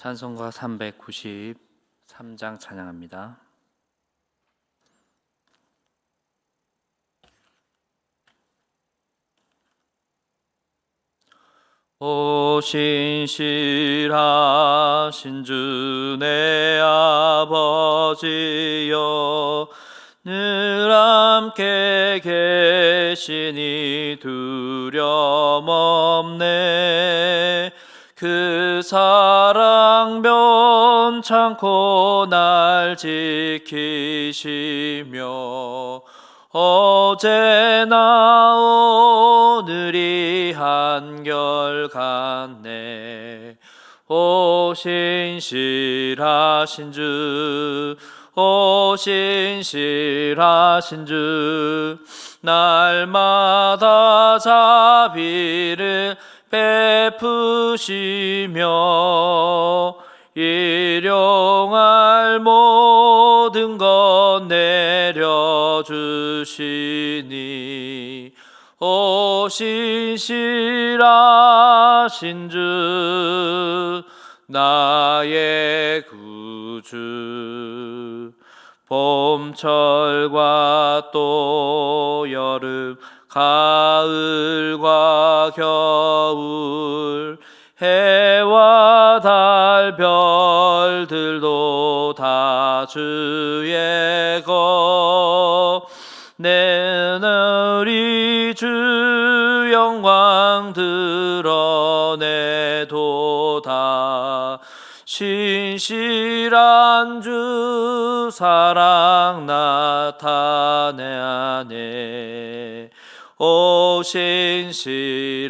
찬송가 393장 찬양합니다. 오 신실하신 주 내 아버지여 늘 함께 계시니 두려움 없네 그 사랑 변찮고 날 지키시며 어제나 오늘이 한결같네. 오 신실하신 주, 오 신실하신 주, 날마다 자비를 베푸시며 일용할 모든 것 내려주시니 오 신실하신 주 나의 구주. 봄철과 또 여름 가을과 겨울 해와 달 별들도 다 주의 것 내늘이 주 영광 드러내도다. 신실한 주 사랑 나타내네 오 신실하신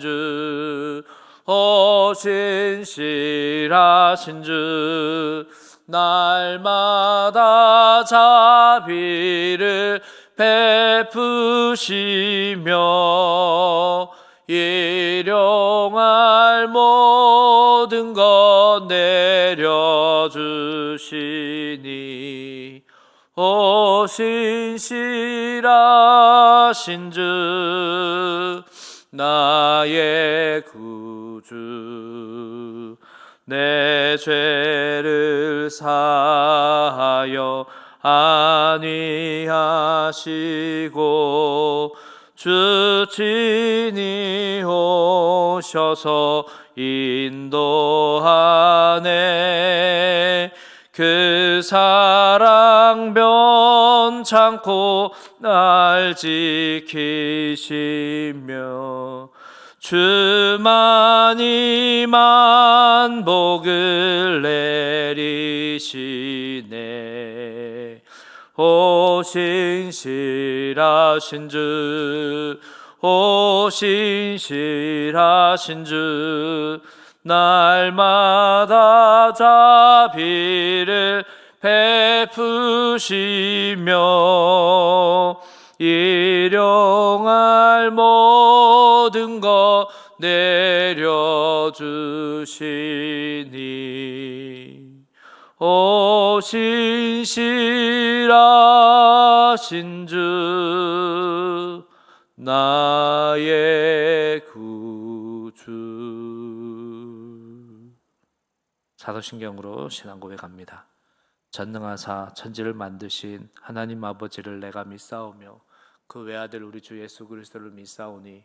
주, 오 신실하신 주, 날마다 자비를 베푸시며 일용할 모든 것 내려주시니 오 신실하신 주 나의 구주 내 죄를 사하여 안위하시고 주 친히 오셔서 인도하네. 그 사랑 변찮고 날 지키시며 주만이 만복을 내리시네. 오 신실하신 주, 오 신실하신 주, 날마다 자비를 베푸시며 일용할 모든 것 주시니 오 신실하신 주 나의 구주 사도신경으로 신앙 고백합니다. 전능하사 천지를 만드신 하나님 아버지를 내가 믿사오며 그 외아들 우리 주 예수 그리스도를 믿사오니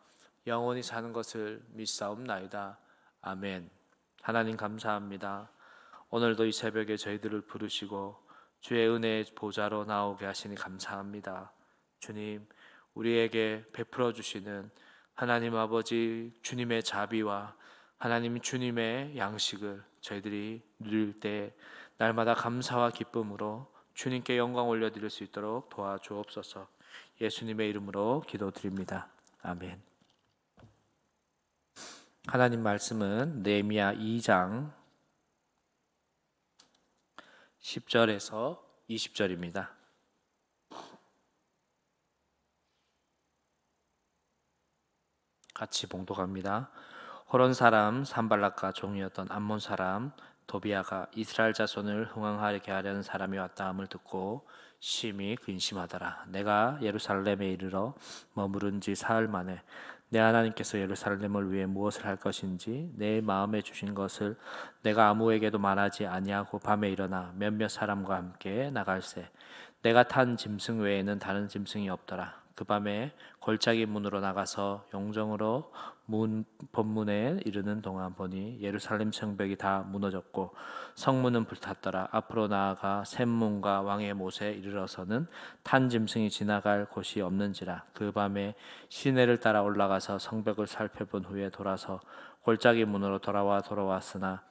영원히 사는 것을 믿사옵나이다. 아멘. 하나님 감사합니다. 오늘도 이 새벽에 저희들을 부르시고 주의 은혜의 보좌로 나오게 하시니 감사합니다. 주님, 우리에게 베풀어 주시는 하나님 아버지 주님의 자비와 하나님 주님의 양식을 저희들이 누릴 때 날마다 감사와 기쁨으로 주님께 영광 올려드릴 수 있도록 도와주옵소서. 예수님의 이름으로 기도드립니다. 아멘. 하나님 말씀은 네미야 2장 10절에서 20절입니다. 같이 봉독합니다. 호론 사람 산발락과 종이었던 암몬 사람 도비아가 이스라엘 자손을 흥왕하게 하려는 사람이 왔다 함을 듣고 심히 근심하더라. 내가 예루살렘에 이르러 머무른 지 사흘 만에 내 하나님께서 예루살렘을 위해 무엇을 할 것인지 내 마음에 주신 것을 내가 아무에게도 말하지 아니하고 밤에 일어나 몇몇 사람과 함께 나갈새 내가 탄 짐승 외에는 다른 짐승이 없더라. 그 밤에 골짜기 문으로 나가서 용정으로 문 법문에 이르는 동안 보니 예루살렘 성벽이 다 무너졌고 성문은 불탔더라. 앞으로 나아가 샘문과 왕의 못에 이르러서는 탄 짐승이 지나갈 곳이 없는지라. 그 밤에 시내를 따라 올라가서 성벽을 살펴본 후에 돌아서 골짜기 문으로 돌아와 돌아왔으나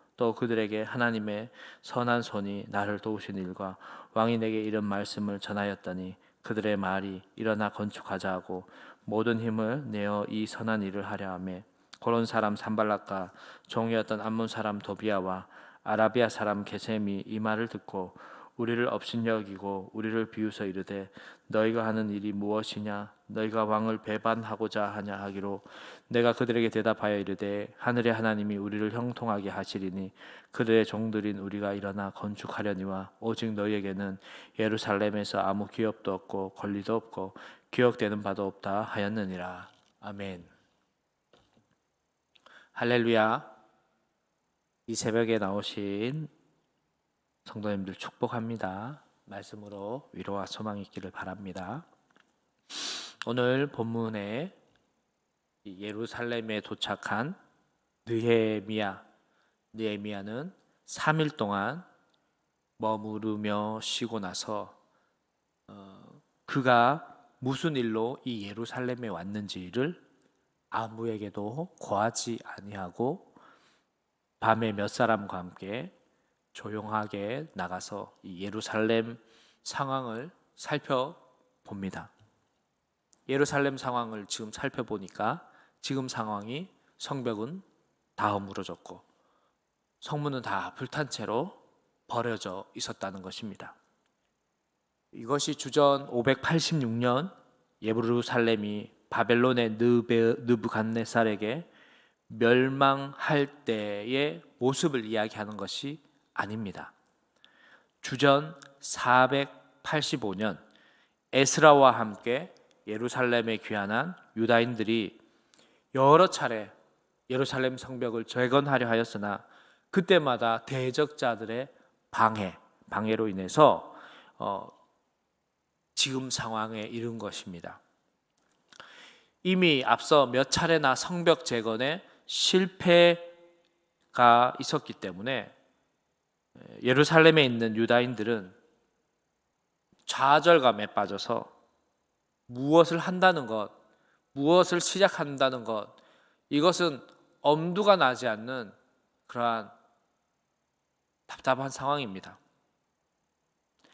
또 그들에게 하나님의 선한 손이 나를 도우신 일과 왕이 내게 이런 말씀을 전하였더니 그들의 말이 일어나 건축하자 하고 모든 힘을 내어 이 선한 일을 하려 하며 고론 사람 산발락과 종이었던 암몬 사람 도비아와 아라비아 사람 게셈이 이 말을 듣고 우리를 업신여기고 우리를 비웃어 이르되 너희가 하는 일이 무엇이냐 너희가 왕을 배반하고자 하냐 하기로 내가 그들에게 대답하여 이르되 하늘의 하나님이 우리를 형통하게 하시리니 그들의 종들인 우리가 일어나 건축하려니와 오직 너희에게는 예루살렘에서 아무 기업도 없고 권리도 없고 기억되는 바도 없다 하였느니라 아멘 할렐루야 이 새벽에 나오신 성도님들 축복합니다. 말씀으로 위로와 소망이 있기를 바랍니다. 오늘 본문에 예루살렘에 도착한 느헤미야, 느헤미야는 3일 동안 머무르며 쉬고 나서 어, 그가 무슨 일로 이 예루살렘에 왔는지를 아무에게도 고하지 아니하고 밤에 몇 사람과 함께 조용하게 나가서 이 예루살렘 상황을 살펴봅니다. 예루살렘 상황을 지금 살펴보니까 지금 상황이 성벽은 다 허물어졌고 성문은 다 불탄 채로 버려져 있었다는 것입니다. 이것이 주전 586년 예루살렘이 바벨론의 느부갓네살에게 멸망할 때의 모습을 이야기하는 것이 아닙니다. 주전 485년 에스라와 함께 예루살렘에 귀환한 유다인들이 여러 차례 예루살렘 성벽을 재건하려 하였으나 그때마다 대적자들의 방해, 방해로 인해서 어, 지금 상황에 이른 것입니다. 이미 앞서 몇 차례나 성벽 재건에 실패가 있었기 때문에 예루살렘에 있는 유다인들은 좌절감에 빠져서 무엇을 한다는 것, 무엇을 시작한다는 것, 이것은 엄두가 나지 않는 그러한 답답한 상황입니다.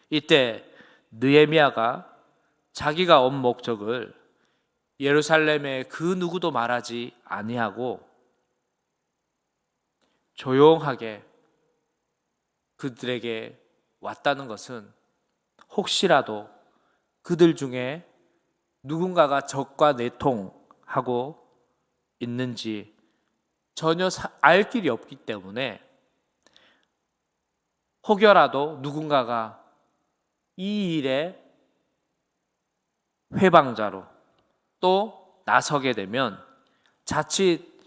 이때 느에미아가 자기가 온 목적을 예루살렘에 그 누구도 말하지 아니하고 조용하게 그들에게 왔다는 것은 혹시라도 그들 중에 누군가가 적과 내통하고 있는지 전혀 알 길이 없기 때문에 혹여라도 누군가가 이 일에 회방자로 또 나서게 되면 자칫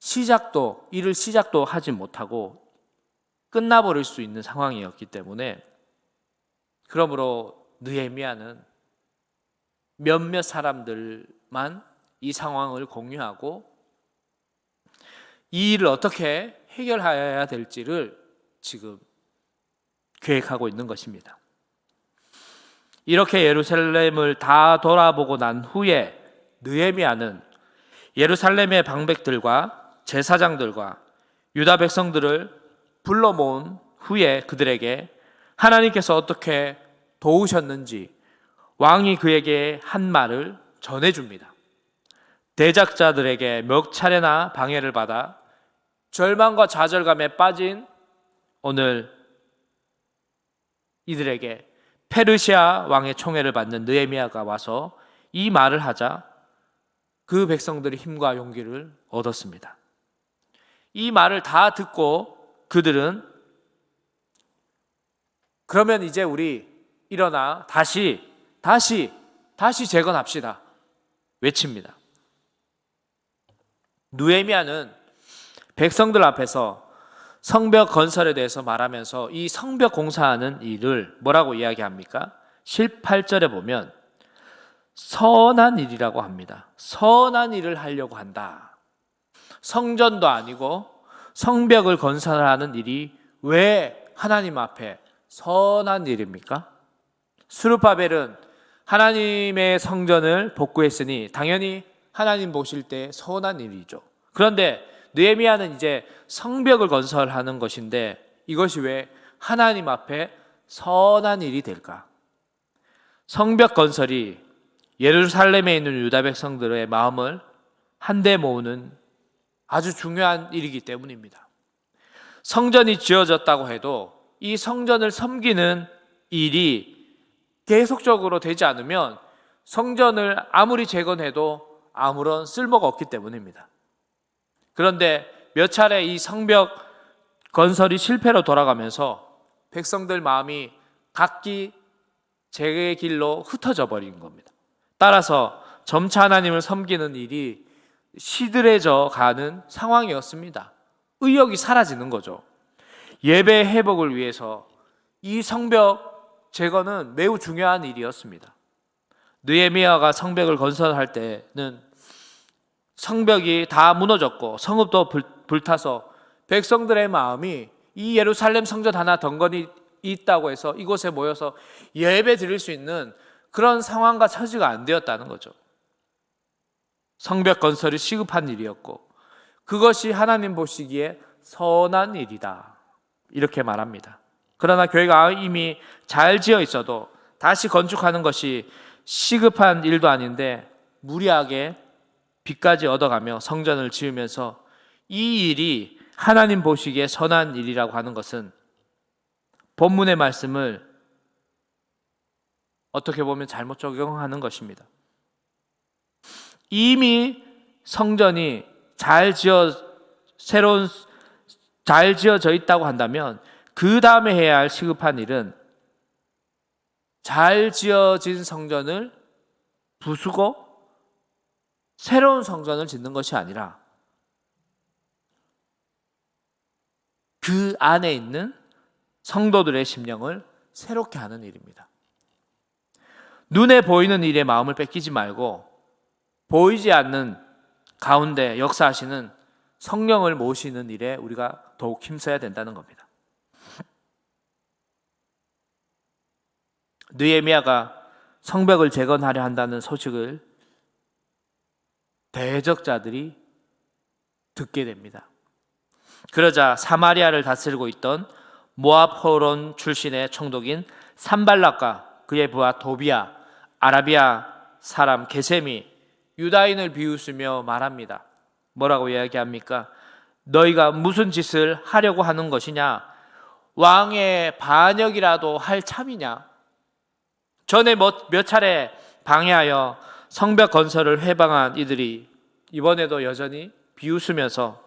시작도 일을 시작도 하지 못하고 끝나버릴 수 있는 상황이었기 때문에 그러므로 느헤미야는 몇몇 사람들만 이 상황을 공유하고 이 일을 어떻게 해결해야 될지를 지금 계획하고 있는 것입니다. 이렇게 예루살렘을 다 돌아보고 난 후에 느헤미야는 예루살렘의 방백들과 제사장들과 유다 백성들을 불러 모은 후에 그들에게 하나님께서 어떻게 도우셨는지 왕이 그에게 한 말을 전해 줍니다. 대작자들에게 몇 차례나 방해를 받아 절망과 좌절감에 빠진 오늘 이들에게 페르시아 왕의 총애를 받는 느헤미야가 와서 이 말을 하자 그 백성들이 힘과 용기를 얻었습니다. 이 말을 다 듣고 그들은 그러면 이제 우리 일어나 다시 다시 다시 재건합시다. 외칩니다. 누에미아는 백성들 앞에서 성벽 건설에 대해서 말하면서 이 성벽 공사하는 일을 뭐라고 이야기합니까? 18절에 보면 선한 일이라고 합니다. 선한 일을 하려고 한다. 성전도 아니고 성벽을 건설하는 일이 왜 하나님 앞에 선한 일입니까? 수르바벨은 하나님의 성전을 복구했으니 당연히 하나님 보실 때 선한 일이죠. 그런데 느헤미야는 이제 성벽을 건설하는 것인데 이것이 왜 하나님 앞에 선한 일이 될까? 성벽 건설이 예루살렘에 있는 유다 백성들의 마음을 한데 모으는 아주 중요한 일이기 때문입니다. 성전이 지어졌다고 해도 이 성전을 섬기는 일이 계속적으로 되지 않으면 성전을 아무리 재건해도 아무런 쓸모가 없기 때문입니다. 그런데 몇 차례 이 성벽 건설이 실패로 돌아가면서 백성들 마음이 각기 제 길로 흩어져 버린 겁니다. 따라서 점차 하나님을 섬기는 일이 시들해져 가는 상황이었습니다. 의욕이 사라지는 거죠. 예배 회복을 위해서 이 성벽 제거는 매우 중요한 일이었습니다. 느헤미야가 성벽을 건설할 때는 성벽이 다 무너졌고 성읍도 불, 불타서 백성들의 마음이 이 예루살렘 성전 하나 덩건이 있다고 해서 이곳에 모여서 예배 드릴 수 있는 그런 상황과 처지가 안 되었다는 거죠. 성벽 건설이 시급한 일이었고 그것이 하나님 보시기에 선한 일이다. 이렇게 말합니다. 그러나 교회가 이미 잘 지어 있어도 다시 건축하는 것이 시급한 일도 아닌데 무리하게 빚까지 얻어가며 성전을 지으면서 이 일이 하나님 보시기에 선한 일이라고 하는 것은 본문의 말씀을 어떻게 보면 잘못 적용하는 것입니다. 이미 성전이 잘 지어 새로운 잘 지어져 있다고 한다면 그 다음에 해야 할 시급한 일은 잘 지어진 성전을 부수고 새로운 성전을 짓는 것이 아니라 그 안에 있는 성도들의 심령을 새롭게 하는 일입니다. 눈에 보이는 일에 마음을 뺏기지 말고 보이지 않는 가운데 역사하시는 성령을 모시는 일에 우리가 더욱 힘써야 된다는 겁니다. 느헤미야가 성벽을 재건하려 한다는 소식을 대적자들이 듣게 됩니다. 그러자 사마리아를 다스리고 있던 모압 호론 출신의 총독인 산발락과 그의 부하 도비아, 아라비아 사람 게셈이 유다인을 비웃으며 말합니다. 뭐라고 이야기합니까? 너희가 무슨 짓을 하려고 하는 것이냐? 왕의 반역이라도 할 참이냐? 전에 몇, 몇 차례 방해하여 성벽 건설을 해방한 이들이 이번에도 여전히 비웃으면서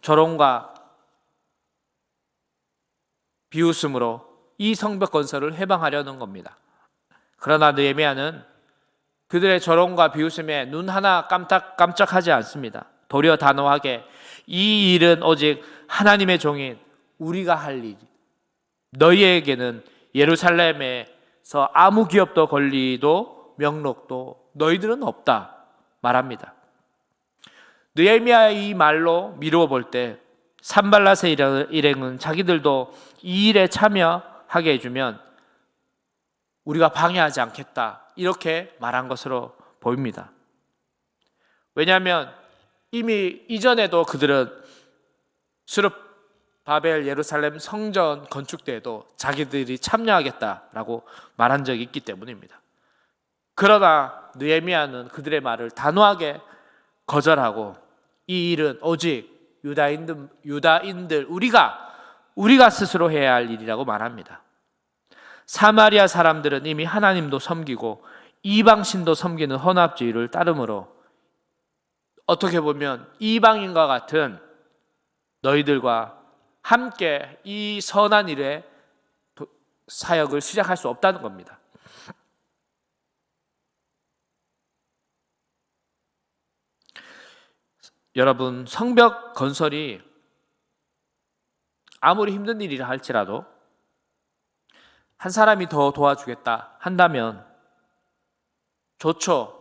조롱과 비웃음으로 이 성벽 건설을 해방하려는 겁니다. 그러나 느헤미야는 그들의 조롱과 비웃음에 눈 하나 깜짝 깜짝하지 않습니다. 도리어 단호하게 이 일은 오직 하나님의 종인 우리가 할 일. 너희에게는 예루살렘에서 아무 기업도 권리도 명록도 너희들은 없다 말합니다. 느헤미야의 이 말로 미루어 볼 때 산발라세 일행은 자기들도 이 일에 참여하게 해주면 우리가 방해하지 않겠다. 이렇게 말한 것으로 보입니다. 왜냐하면 이미 이전에도 그들은 수르 바벨 예루살렘 성전 건축 때에도 자기들이 참여하겠다라고 말한 적이 있기 때문입니다. 그러나 느헤미야는 그들의 말을 단호하게 거절하고 이 일은 오직 유다인들 유다인들 우리가 우리가 스스로 해야 할 일이라고 말합니다. 사마리아 사람들은 이미 하나님도 섬기고 이방신도 섬기는 혼합주의를 따르므로 어떻게 보면 이방인과 같은 너희들과 함께 이 선한 일에 도- 사역을 시작할 수 없다는 겁니다. 여러분, 성벽 건설이 아무리 힘든 일이라 할지라도 한 사람이 더 도와주겠다 한다면 좋죠.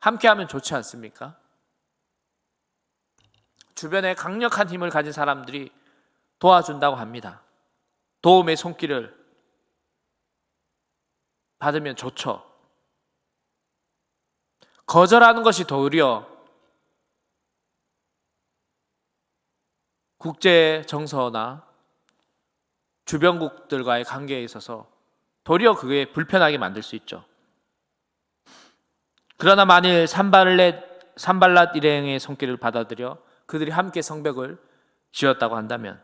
함께 하면 좋지 않습니까? 주변에 강력한 힘을 가진 사람들이 도와준다고 합니다. 도움의 손길을 받으면 좋죠. 거절하는 것이 도리어 국제 정서나 주변국들과의 관계에 있어서 도리어 그게 불편하게 만들 수 있죠. 그러나 만일 산발렛 산발랏 일행의 손길을 받아들여 그들이 함께 성벽을 지었다고 한다면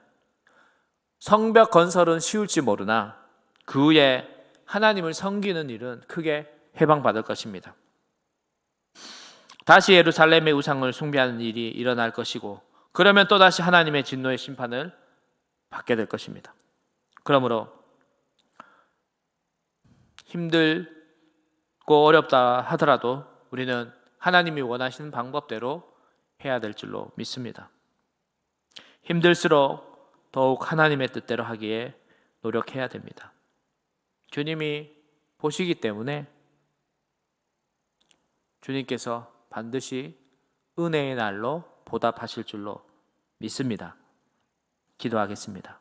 성벽 건설은 쉬울지 모르나 그 후에 하나님을 섬기는 일은 크게 해방받을 것입니다. 다시 예루살렘의 우상을 숭배하는 일이 일어날 것이고 그러면 또다시 하나님의 진노의 심판을 받게 될 것입니다. 그러므로 힘들고 어렵다 하더라도 우리는 하나님이 원하시는 방법대로 해야 될 줄로 믿습니다. 힘들수록 더욱 하나님의 뜻대로 하기에 노력해야 됩니다. 주님이 보시기 때문에 주님께서 반드시 은혜의 날로 보답하실 줄로 믿습니다. 기도하겠습니다.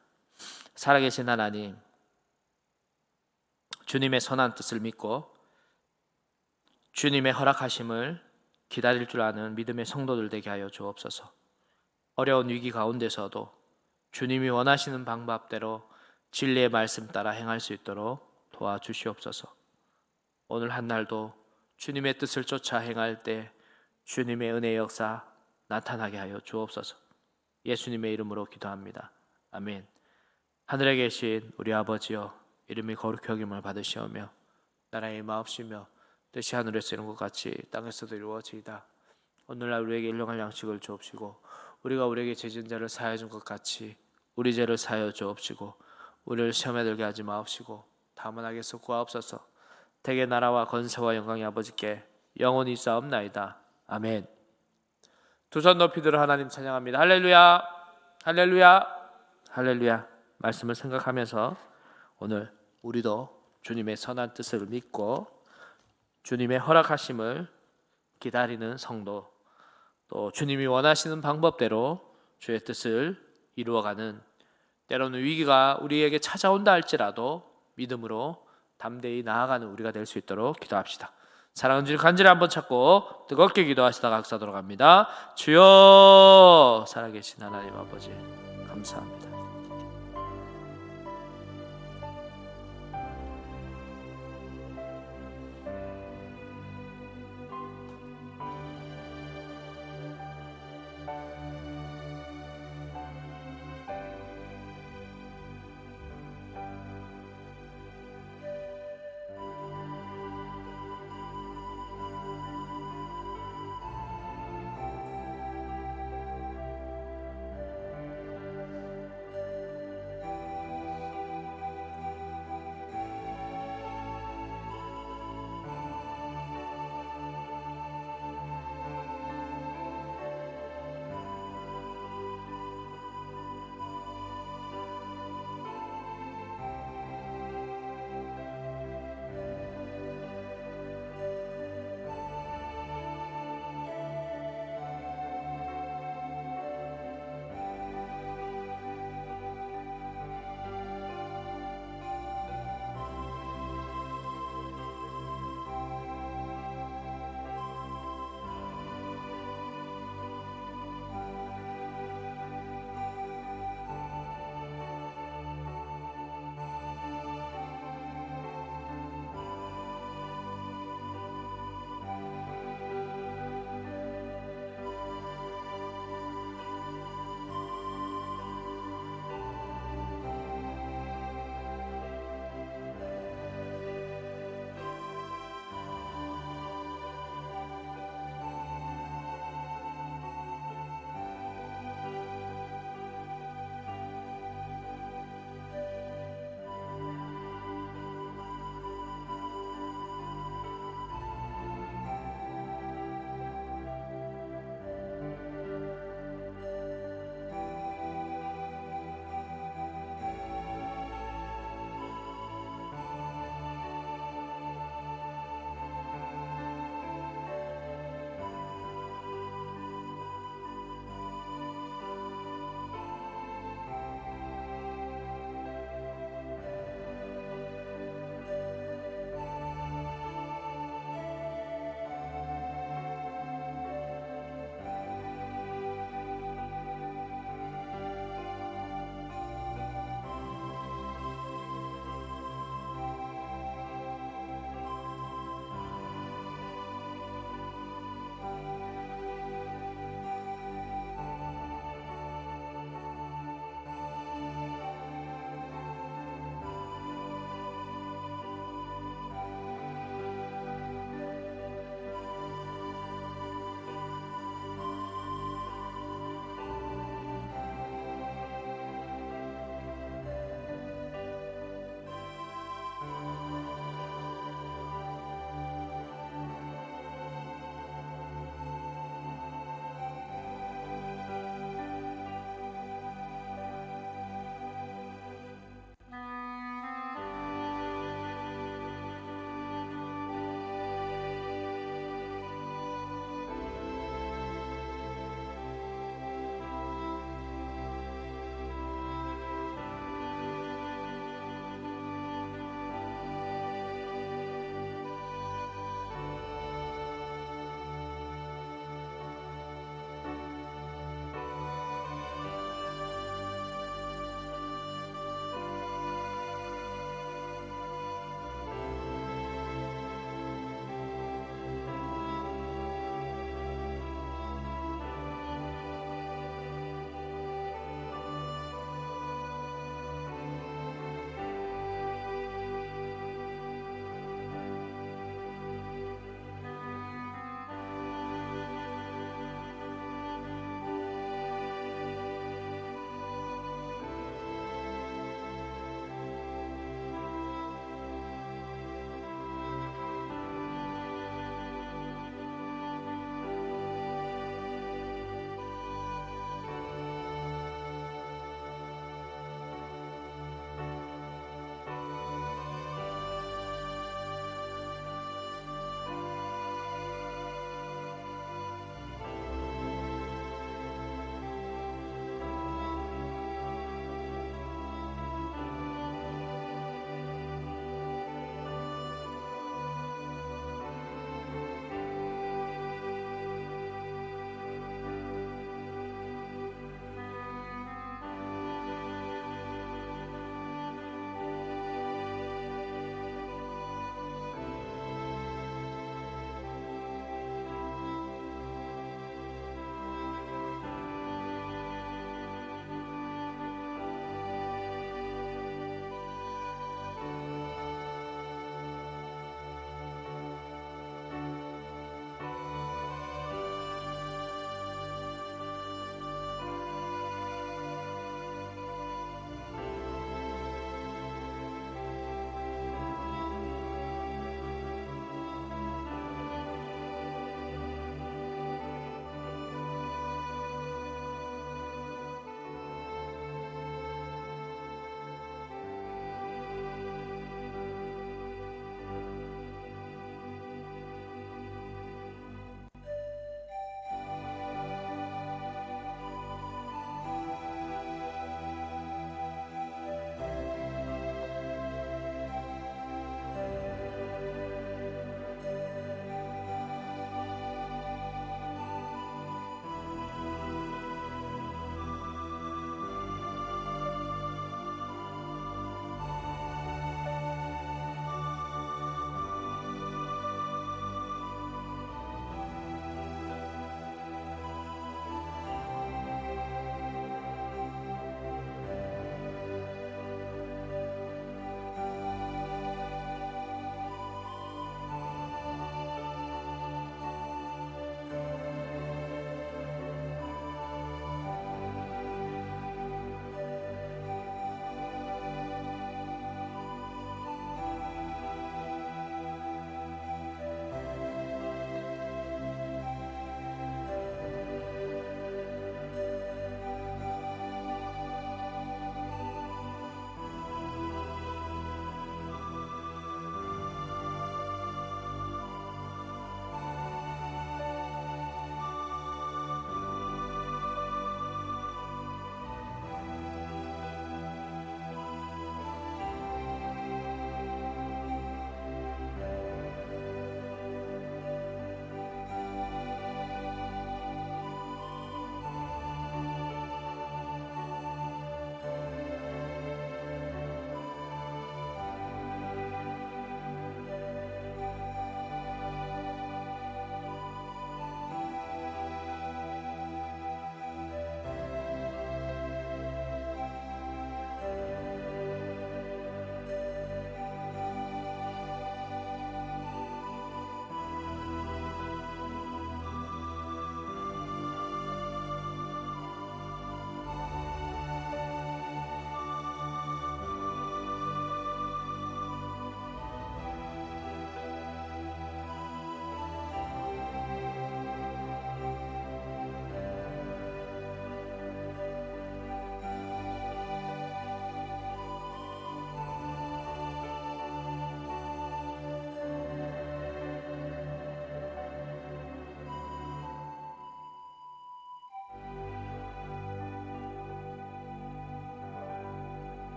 살아계신 하나님, 주님의 선한 뜻을 믿고 주님의 허락하심을 기다릴 줄 아는 믿음의 성도들 되게 하여 주옵소서. 어려운 위기 가운데서도 주님이 원하시는 방법대로 진리의 말씀 따라 행할 수 있도록 도와주시옵소서. 오늘 한 날도 주님의 뜻을 쫓아 행할 때 주님의 은혜의 역사 나타나게 하여 주옵소서. 예수님의 이름으로 기도합니다. 아멘. 하늘에 계신 우리 아버지여 이름이 거룩히 여김을 받으시오며 나라의 마옵시며 뜻이 하늘에서 이룬 것 같이 땅에서도 이루어지이다. 오늘날 우리에게 일용할 양식을 주옵시고 우리가 우리에게 죄진 자를 사하여 준 것 같이 우리 죄를 사하여 주옵시고 우리를 시험에 들게 하지 마옵시고 다만 하게서 구하옵소서 대개 나라와 건세와 영광이 아버지께 영원히 있사옵나이다. 아멘. 두 손 높이 들어 하나님 찬양합니다. 할렐루야. 할렐루야. 할렐루야. 말씀을 생각하면서 오늘 우리도 주님의 선한 뜻을 믿고 주님의 허락하심을 기다리는 성도 또 주님이 원하시는 방법대로 주의 뜻을 이루어가는 때로는 위기가 우리에게 찾아온다 할지라도 믿음으로 담대히 나아가는 우리가 될 수 있도록 기도합시다. 사랑은 주 간절히 한번 찾고 뜨겁게 기도하시다가 학사도록 합니다. 주여 살아계신 하나님 아버지 감사합니다.